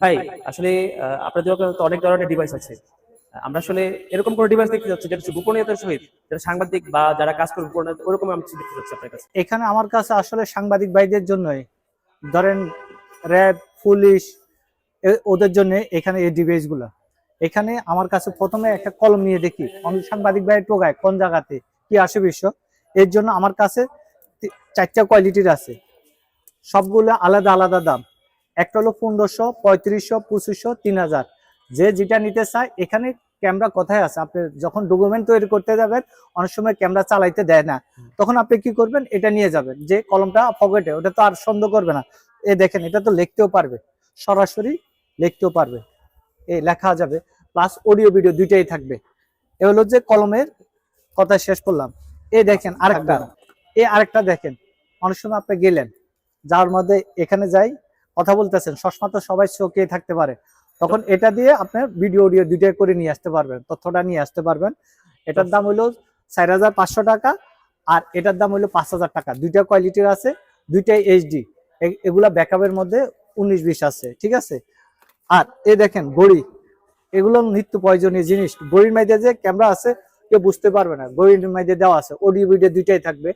ভাই, আসলে আপনাদের অনেক ধরনের ডিভাইস আছে। আমরা আসলে এরকম কোনো ডিভাইস দেখতে যাচ্ছি যেটা গোপনীয়তার সহিত যারা সাংবাদিক বা যারা কাজ করবে ওরকম আমি দেখতে যাচ্ছি আপনার কাছে। এখানে আমার কাছে আসলে সাংবাদিক ভাইদের জন্যই, ধরেন র্যাব, পুলিশ ওদের জন্য এখানে এই ডিভাইসগুলা। এখানে আমার কাছে প্রথমে একটা কলম নিয়ে দেখি সাংবাদিক ভাই টোকায়, কোন জায়গাতে, কি আসে বিশ্ব। এর জন্য আমার কাছে চারটা কোয়ালিটির আছে। সবগুলো আলাদা আলাদা দাম। একটা হলো পনেরোশো পঁয়ত্রিশশো পঁচিশশো তিন হাজার। যে যেটা নিতে চায় এখানে ক্যামেরা কোথায় আছে? আপনি যখন ডকুমেন্ট তৈরি করতে যাবেন অনেক সময় ক্যামেরা চালাইতে দেয় না। তখন আপনি কি করবেন? এটা নিয়ে যাবেন। যে কলমটা পকেটে ওটা তো আর সন্দেহ করবে না। এ দেখেন এটা তো লিখতেও পারবে। সরাসরি লিখতেও পারবে। এ লেখা যাবে। প্লাস অডিও ভিডিও দুইটাই থাকবে। এ হলো যে কলমের কথা শেষ করলাম। এ দেখেন আরেকটা। এ আরেকটা দেখেন। অনেক সময় আপনি গেলেন যার মধ্যে এখানে যাই কথা বলতেছেন সসমা তো সবাই চোখে থাকতে পারে। তখন এটা দিয়ে আপনার ভিডিও অডিও দুইটাই করে নিয়ে আসতে পারবেন, তথ্যটা নিয়ে আসতে পারবেন। এটার দাম হলো চার হাজার পাঁচশো টাকা আর এটার দাম হলো পাঁচ হাজার টাকা। দুইটা কোয়ালিটির আছে, দুইটাই এইচডি এগুলা ব্যাকআপের মধ্যে উনিশ বিশ আছে, ঠিক আছে? আর এ দেখেন গড়ি এগুলো নিত্য প্রয়োজনীয় জিনিস। গড়ির মধ্যে যে ক্যামেরা আছে, কেউ বুঝতে পারবে না। গড়ির মধ্যে দেওয়া আছে অডিও ভিডিও দুইটাই থাকবে।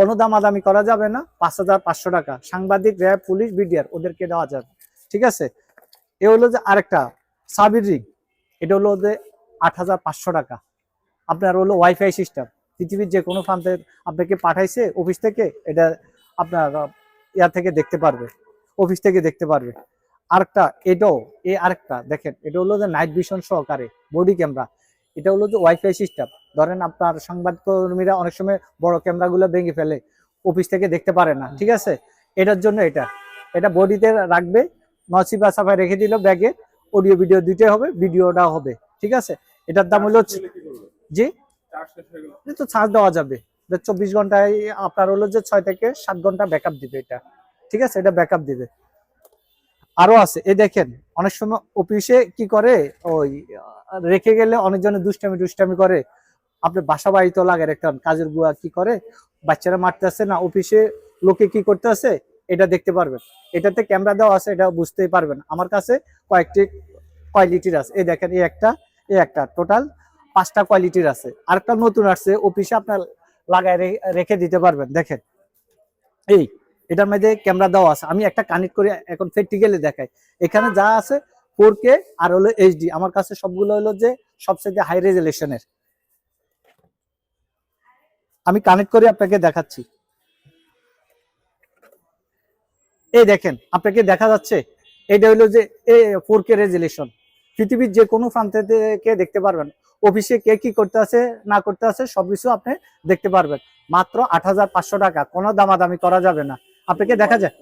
কোনো দাম দামাদামি করা যাবে না পাঁচ হাজার পাঁচশো টাকা। সাংবাদিক র্যাব পুলিশ বিডিআর ওদেরকে দেওয়া যাবে। ঠিক আছে? এ হলো যে আরেকটা সাবির রিং। এটা হলো যে আট হাজার পাঁচশো টাকা। আপনার হলো ওয়াইফাই সিস্টেম। পৃথিবীর যে কোনো প্রান্তে আপনাকে পাঠাইছে অফিস থেকে এটা আপনার আহ, ইয়া থেকে দেখতে পারবে। অফিস থেকে দেখতে পারবে। আরেকটা এটাও এ আরেকটা দেখেন এটা হলো যে নাইট ভিশন সহকারে বডি ক্যামেরা। এটা হলো যে ওয়াইফাই সিস্টেম। ধরেন আপনার সংবাদকর্মীরা অনেক সময় বড় ক্যামেরাগুলো ভেঙে ফেলে অফিস থেকে দেখতে পারে না ঠিক আছে? এটার জন্য এটা। এটা বডিতে রাখবে নসি বা সাফাই রেখে দিল ব্যাগে অডিও ভিডিও দুইটাই হবে ভিডিওটাও হবে ঠিক আছে? এটার দাম হলো জি? তো চার্জ দেওয়া যাবে। চব্বিশ ঘন্টায় আপনার হলো যে ছয় থেকে সাত ঘণ্টা ব্যাকআপ দিবে এটা ঠিক আছে? এটা ব্যাকআপ দিবে। আরও আছে এই দেখেন অনেক সময় অফিসে কি করে? ওই রেখে গেলে অনেকজনে দুষ্টামি দুষ্টামি করে আপনি বাসা বাড়িতে লাগে একটা কাজের বুয়া কি করে? বাচ্চারা মারতে আসে না, অফিসে লোকে কি করতে আছে এটা দেখতে পারবেন। এটাতে ক্যামেরা দেওয়া আছে, এটা বুঝতেই পারবেন। আমার কাছে কয়েকটি কোয়ালিটির আছে? এই দেখেন, এই একটা এই একটা। টোটাল পাঁচটা কোয়ালিটির আছে? আরেকটা নতুন আসছে, অফিসে আপনার লাগায় রেখে দিতে পারবেন। দেখেন। এই, এটার মধ্যে ক্যামেরা দেওয়া আছে। আমি একটা কানেক্ট করে এখন প্র্যাকটিক্যালি দেখাই। এখানে যা আছে ফোর কে আর হলো এইচডি আমার কাছে সবগুলো হলো যে সবচেয়ে হাই রেজুলেশনের আমি কানেক্ট করে আপনাকে দেখাচ্ছি। এই দেখেন, আপনাকে দেখা যাচ্ছে, এটা হলো যে এ ফোর কে রেজুলেশন পৃথিবীর যে কোনো প্রান্ত থেকে দেখতে পারবেন অফিসে কে কি করতে আছে, না করতে আছে, সবকিছু আপনি দেখতে পারবেন। মাত্র আট হাজার পাঁচশো টাকা, কোনো দামাদামি করা যাবে না। আপনাকে দেখা যায়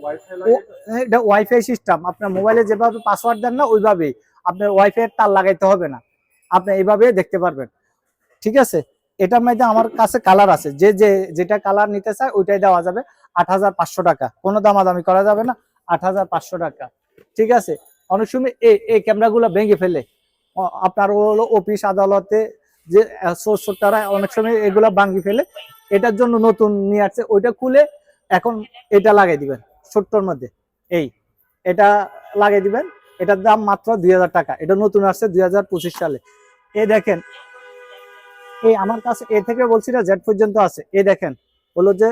এটা ওয়াইফাই সিস্টেম আপনার মোবাইলে যেভাবে পাসওয়ার্ড দেন না, ওইভাবেই। আপনার ওয়াইফাই তার লাগাইতে হবে না। আপনি এইভাবে দেখতে পারবেন। ঠিক আছে? এটার মধ্যে আমার কাছে কালার আছে। যে যে, যেটা কালার নিতে চায়, ওইটাই দেওয়া যাবে। আট হাজার পাঁচশো টাকা। কোনো দামাদামি করা যাবে না। আট হাজার পাঁচশো টাকা। ঠিক আছে? অনেক সময় এই এই ক্যামেরাগুলো ভেঙে ফেলে। আপনার হলো অফিস, আদালতে যে সোর্সরা অনেক সময় এগুলা ভাঙি ফেলে। এটার জন্য নতুন নিয়ে আসছে। ওইটা খুলে এখন এটা লাগাই দিবেন, ছোট্টর মধ্যে। এই, এটা লাগাই দিবেন। এটার দাম মাত্র দুই হাজার টাকা। এটা নতুন আসছে দুই হাজার পঁচিশ সালে। এই দেখেন এই আমার কাছে এ থেকে বলছি না জেড পর্যন্ত আছে। এই দেখেন, হলো যে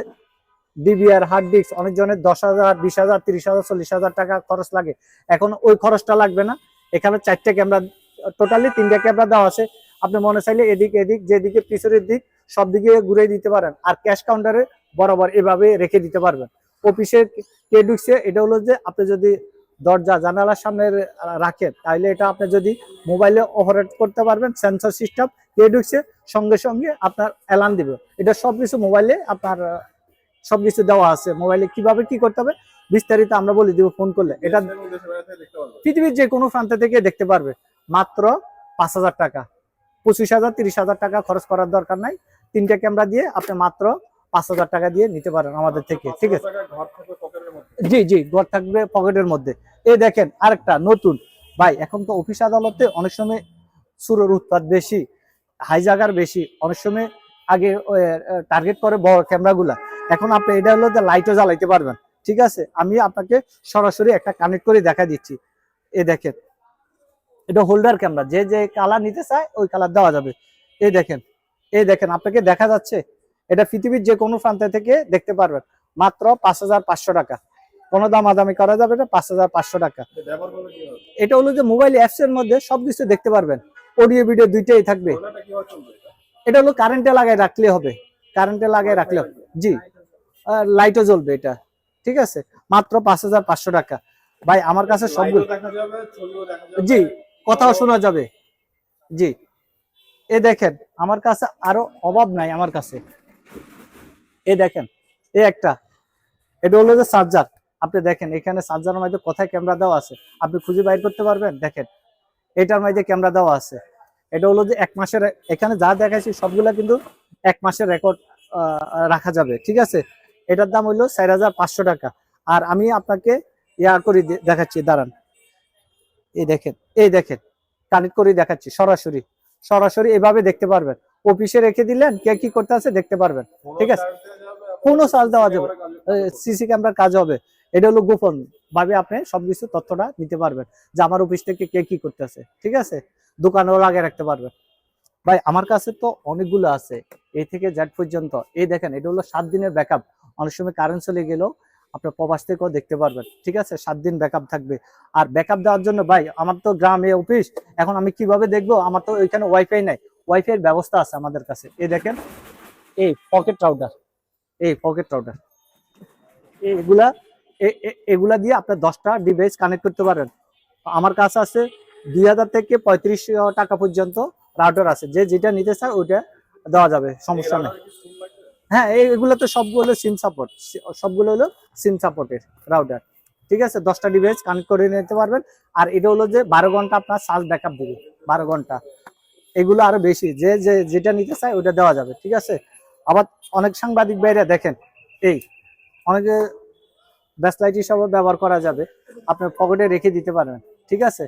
ডিবিআর হার্ড ডিস্ক অনেকজনের দশ হাজার, বিশ হাজার, তিরিশ হাজার, চল্লিশ হাজার টাকা খরচ লাগে। এখন ওই খরচটা লাগবে না। এখানে চারটে ক্যামেরা টোটালি তিনটা ক্যামেরা দেওয়া আছে। আপনি মনে চাইলে এদিক এদিক, যেদিকে পিছনের দিক, সব দিকে ঘুরে দিতে পারেন। আর ক্যাশ কাউন্টারে বরাবর এভাবে রেখে দিতে পারবেন। অফিসে কে ঢুকছে, এটা হলো যে আপনি যদি দরজা, জানালার সামনে রাখেন তাহলে এটা আপনি যদি মোবাইলে অপারেট করতে পারবেন সেন্সর সিস্টেম ঢুকছে সঙ্গে সঙ্গে আপনার অ্যালার্ম দিবে। এটা সবকিছু মোবাইলে আপনার আহ, সবকিছু দেওয়া আছে। মোবাইলে কীভাবে কি করতে হবে বিস্তারিত আমরা বলে দিব ফোন করলে। এটা পৃথিবীর যে কোনো প্রান্ত থেকে দেখতে পারবে। মাত্র পাঁচ হাজার টাকা। পঁচিশ হাজার তিরিশ হাজার টাকা খরচ করার দরকার নাই। তিনটা ক্যামেরা দিয়ে আপনি মাত্র পাঁচ হাজার টাকা দিয়ে নিতে পারেন আমাদের থেকে। ঠিক আছে? জি জি ঘর থাকবে পকেটের মধ্যে। এই দেখেন আরেকটা নতুন। ভাই এখন তো অফিস আদালতে অনেক সময় সুরের উৎপাদ বেশি। হাই জাগার বেশি। অনেক সময় আগে টার্গেট করে বড় ক্যামেরাগুলা এখন আপনি এটা হলো যে লাইটও জ্বালাইতে পারবেন। ঠিক আছে? আমি আপনাকে সরাসরি একটা কানেক্ট করে দেখা দিচ্ছি। এ দেখেন। এটা হোল্ডার ক্যামেরা যে যে কালার নিতে চায় ওই কালার দেওয়া যাবে। এই দেখেন। এই দেখেন আপনাকে দেখা যাচ্ছে। এটা পৃথিবীর যে কোনো প্রান্ত থেকে দেখতে পারবেন। মাত্র পাঁচ হাজার পাঁচশো টাকা। কোনো দামাদামি করা যাবে না পাঁচ হাজার পাঁচশো টাকা। এটা হলো যে মোবাইল অ্যাপস এর মধ্যে সবকিছু দেখতে পারবেন। অডিও ভিডিও দুইটাই থাকবে। এটা? হলো কারেন্টে লাগাই রাখলে হবে। কারেন্টে লাগাই রাখলে হবে। জি। লাইটও জ্বলবে এটা। ঠিক আছে? মাত্র পাঁচ হাজার পাঁচশো টাকা। ভাই আমার কাছে সবগুলো জি কথাও শোনা যাবে। জি। এ দেখেন আমার কাছে আরও অভাব নাই আমার কাছে। এ দেখেন এ একটা। এটা হলো যে চার্জার আপনি দেখেন এখানে চার্জারের মধ্যে কোথায় ক্যামেরা দেওয়া আছে? আপনি খুঁজে বাইর করতে পারবেন? দেখেন এটার মধ্যে ক্যামেরা দেওয়া আছে। এটা হলো যে এক মাসের এখানে যা দেখাচ্ছি সবগুলা কিন্তু এক মাসের রেকর্ড রাখা যাবে ঠিক আছে? এটার দাম হইল চার হাজার পাঁচশো টাকা। আর আমি আপনাকে ইয়া করে দেখাচ্ছি দাঁড়ান। এই দেখেন এই দেখেন কানেক্ট করে দেখাচ্ছি সরাসরি। সরাসরি এভাবে দেখতে পারবেন। অফিসে রেখে দিলেন কে কি করতে আছে দেখতে পারবেন ঠিক আছে। কোনো চার্জ দেওয়া যাবে, সিসি ক্যামেরার কাজ হবে। এটা হলো গোপন ভাবে আপনি সবকিছু তথ্যটা নিতে পারবেন যে আমার অফিস থেকে কে কি করতেছে, ঠিক আছে? দোকানেও লাগিয়ে রাখতে পারবেন। ভাই, আমার কাছে তো অনেকগুলো আছে এই থেকে জেড পর্যন্ত। এই দেখেন, এটা হলো সাত দিনের ব্যাকআপ। অনেক সময় কারেন্ট চলে গেলেও আপনার প্রবাস থেকেও দেখতে পারবেন, ঠিক আছে? সাত দিন ব্যাকআপ থাকবে। আর ব্যাকআপ দেওয়ার জন্য ভাই, আমার তো গ্রামে অফিস, এখন আমি কীভাবে দেখব? আমার তো ওইখানে ওয়াইফাই নাই। ওয়াইফাই এর ব্যবস্থা আছে আমাদের কাছে। এই দেখেন, এই পকেট রাউটার এই পকেট রাউটার এগুলা এ- এ- এগুলা দিয়ে আপনার দশটা ডিভাইস কানেক্ট করতে পারেন। আমার কাছে আছে দুই হাজার থেকে পঁয়ত্রিশ টাকা পর্যন্ত রাউটার আছে। যে যেটা নিতে চায় ওইটা দেওয়া যাবে, সমস্যা নেই? হ্যাঁ এগুলো তো সবগুলো সিম সাপোর্ট সবগুলো হলো সিম সাপোর্টের রাউটার ঠিক আছে? দশটা ডিভাইস কানেক্ট করে নিতে পারবেন। আর এটা হলো যে বারো ঘণ্টা আপনার চার্জ ব্যাকআপ দেবে। বারো ঘণ্টা। এগুলো আরও বেশি। যে যে, যেটা নিতে চায় ওটা দেওয়া যাবে। ঠিক আছে? আবার অনেক সাংবাদিক বাইরে দেখেন, এই অনেকে ব্যাসলাইট হিসাবে ব্যবহার করা যাবে। আপনার পকেটে রেখে দিতে পারবেন। ঠিক আছে?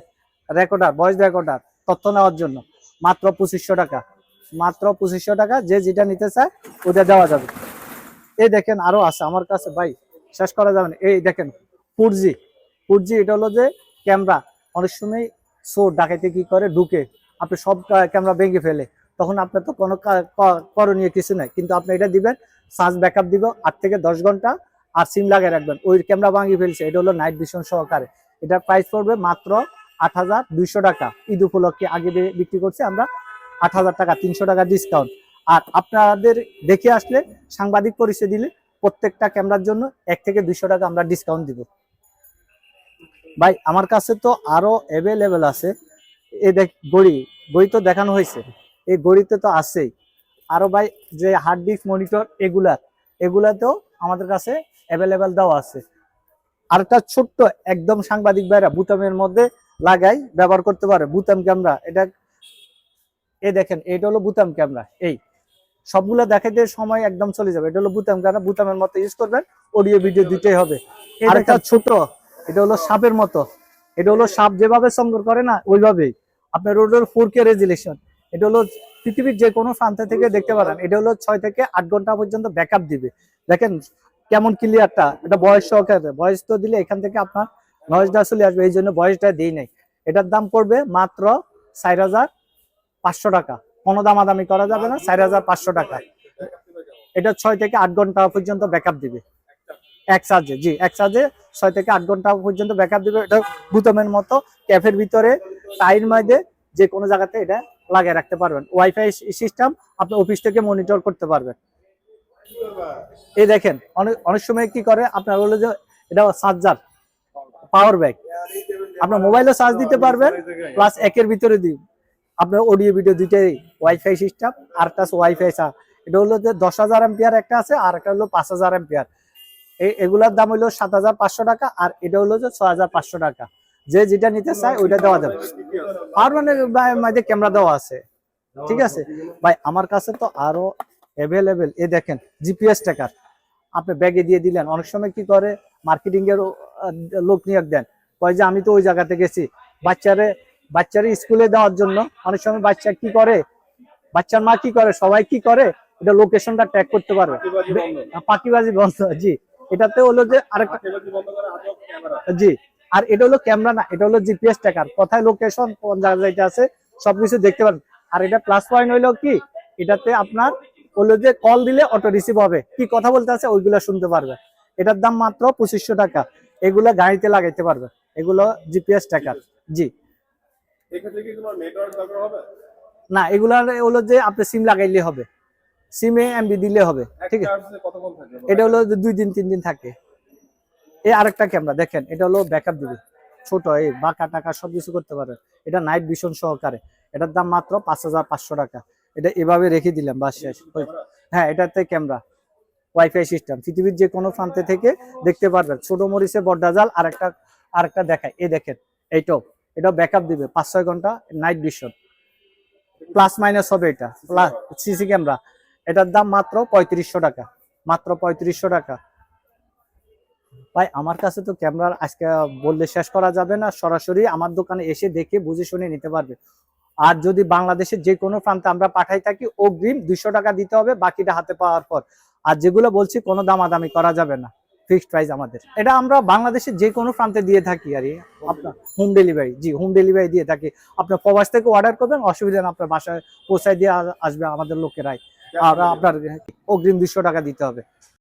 রেকর্ডার ভয়েস রেকর্ডার তথ্য নেওয়ার জন্য। মাত্র পঁচিশশো টাকা। মাত্র পঁচিশশো টাকা, যে যেটা নিতে চায়, ওটা দেওয়া যাবে। এই দেখেন আরও আছে আমার কাছে, ভাই, শেষ করা যাবে না। এই দেখেন ফোর জি ফোর জি এটা হলো যে ক্যামেরা অনেক সময় চোর ডাকাইতে কি করে? ঢুকে। আপনি সব ক্যামেরা ভেঙে ফেলে। তখন আপনার তো কোনো করণীয় কিছু নাই। কিন্তু আপনি এটা দিবেন চার্জ ব্যাকআপ দিব আট থেকে দশ ঘণ্টা। আর সিম লাগিয়ে রাখবেন। ওই ক্যামেরা ভাঙিয়ে ফেলছে, এটা হলো নাইট ভিশন সহকারে। এটার প্রাইস পড়বে মাত্র আট হাজার দুইশো টাকা। ঈদ উপলক্ষে আগে বিক্রি করছি আমরা আট হাজার টাকা, তিনশো টাকা ডিসকাউন্ট আর আপনাদের দেখে আসলে সাংবাদিক পরিচয় দিলে প্রত্যেকটা ক্যামেরার জন্য এক থেকে দুইশো টাকা আমরা ডিসকাউন্ট দিব। ভাই, আমার কাছে তো আরও অ্যাভেলেবেল আছে। এ দেখ গড়ি গড়ি তো দেখানো হয়েছে। এই গড়িতে তো আছেই। আরও ভাই, যে হার্ড ডিস্ক মনিটর এগুলা, এগুলাতেও আমাদের কাছে অ্যাভেলেবেল দেওয়া আছে। আর একটা ছোট্ট একদম সাংবাদিক ভাইরা বুতামের মধ্যে লাগাই ব্যবহার করতে পারে। বুতাম ক্যামেরা এটা এই দেখেন এটা হলো বুতাম ক্যামেরা এই। সবগুলা দেখাইতে সময় একদম চলে যাবে। এটা হলো বুতাম ক্যামেরা বুতামের মতো ইউজ করবেন অডিও ভিডিও দুইটাই হবে। আর একটা ছোট এটা হলো সাপের মতো। এটা হলো সাপ যেভাবে সংগ্রহ করে না ওইভাবেই। আপনার ওটা হলো ফোর কে রেজুলেশন এটা হলো পৃথিবীর যে কোনো প্রান্ত থেকে দেখতে পারেন। এটা হলো ছয় থেকে আট ঘণ্টা পর্যন্ত ব্যাকআপ দিবে। দেখেন কেমন ক্লিয়ারটা এটা বয়স সহকারে। বয়স তো দিলে এখান থেকে আপনার নয়েজটা চলে আসবে, এই জন্য বয়সটা দিই নাই। এটার দাম পড়বে মাত্র চার হাজার পাঁচশো টাকা। কোনো দামাদামি করা যাবে না, চার হাজার পাঁচশো টাকা। এটা ছয় থেকে আট ঘণ্টা পর্যন্ত ব্যাকআপ দিবে। এক চার্জে জি, এক চার্জে ছয় থেকে আট ঘণ্টা পর্যন্ত ব্যাকআপ দিবে। এটা বুতমের মতো ক্যাফের ভিতরে টাইর মধ্যে যে কোনো জায়গাতে এটা লাগিয়ে রাখতে পারবেন। ওয়াইফাই সিস্টেম আপনি অফিস থেকে মনিটর করতে পারবেন। এই দেখেন, অনেক সময় কি করে, আপনার হলো যে এটা চার্জার পাওয়ার ব্যাগ আপনার মোবাইলও চার্জ দিতে পারবেন প্লাস একের ভিতরে দিই আপনার অডিও ভিডিও দুইটাই ওয়াইফাই সিস্টেম আর একটা ওয়াইফাই এটা হলো যে দশ হাজার এম্পিয়ার একটা আছে, আর একটা হলো পাঁচ হাজার এম্পিয়ার এই, এগুলার দাম হলো সাত হাজার পাঁচশো টাকা, আর এটা হলো যে ছয় হাজার পাঁচশো টাকা। যে যেটা নিতে চায়, ওইটা দেওয়া যাবে। আর মানে ক্যামেরা দেওয়া আছে। ঠিক আছে? ভাই, আমার কাছে তো আরও অ্যাভেলেবেল এ দেখেন জিপিএস ট্র্যাকার আপনি ব্যাগে দিয়ে দিলেন অনেক সময় কি করে? মার্কেটিং এর লোক নিয়োগ দেন। কয় যে আমি তো ওই জায়গাতে গেছি। বাচ্চারে বাচ্চারে স্কুলে দেওয়ার জন্য অনেক সময় বাচ্চা কি করে? বাচ্চার মা কি করে? সবাই কি করে? এটা লোকেশনটা ট্র্যাক করতে পারবে। বন্ধ। পাখিবাজি বন্ধ জি। এটাতে হলো যে আরেকটা। জি। আর এটা হলো ক্যামেরা না এটা হলো জিপিএস ট্র্যাকার কোথায় লোকেশন কোন জায়গায় আছে সবকিছু দেখতে পারবেন। আর এটা প্লাস পয়েন্ট হইল কি? এটাতে আপনার হলো যে কল দিলে অটো রিসিভ হবে। কি কথা বলতে আছে ওইগুলো শুনতে পারবে। এটার দাম মাত্র পঁচিশশো টাকা। এগুলো গাড়িতে লাগাইতে পারবে। এগুলো জিপিএস ট্র্যাকার জি। না এগুলা হলো যে আপনি সিম লাগাইলে হবে। সিমে এমবি দিলে হবে। ঠিক আছে? এটা হলো যে দুই দিন তিন দিন থাকে। এই আরেকটা ক্যামেরা দেখেন এটা হলো ব্যাকআপ দিবে ছোট এই বাঁকা টাকা সবকিছু করতে পারে। এটা নাইট ভিশন সহকারে। এটার দাম মাত্র পাঁচ হাজার পাঁচশো টাকা। এটা এভাবে রেখে দিলাম, বাস শেষ। হ্যাঁ এটাতে ক্যামেরা ওয়াইফাই সিস্টেম পৃথিবীর যে কোনো প্রান্তে থেকে দেখতে পারবেন, ছোট মরিচে বড্ডা জাল আরেকটা আরেকটা দেখায়। এই দেখেন, এইটাও এটা ব্যাকআপ দিবে, পাঁচ ছয় ঘণ্টা নাইট ভিশন প্লাস মাইনাস হবে এটা। প্লাস সিসি ক্যামেরা এটার দাম মাত্র পঁয়ত্রিশশো টাকা। মাত্র পঁয়ত্রিশশো টাকা। ভাই, আমার কাছে তো ক্যামেরার আজকে বললে শেষ করা যাবে না। সরাসরি আমার দোকানে এসে দেখে বুঝে শুনে নিতে পারবে। আর যদি বাংলাদেশের যে কোনো প্রান্তে আমরা পাঠাই থাকি অগ্রিম দুইশো টাকা দিতে হবে বাকিটা হাতে পাওয়ার পর। আর যেগুলো বলছি কোনো দামাদামি করা যাবে না ফিক্সড প্রাইস আমাদের। এটা আমরা বাংলাদেশের যে কোনো প্রান্তে দিয়ে থাকি আর আপনার হোম ডেলিভারি জি হোম ডেলিভারি দিয়ে থাকি। আপনার প্রবাস থেকে অর্ডার করবেন অসুবিধা না আপনার বাসায় পৌঁছায় দিয়ে আসবে আমাদের লোকেরাই। আর আপনার অগ্রিম দুইশো টাকা দিতে হবে।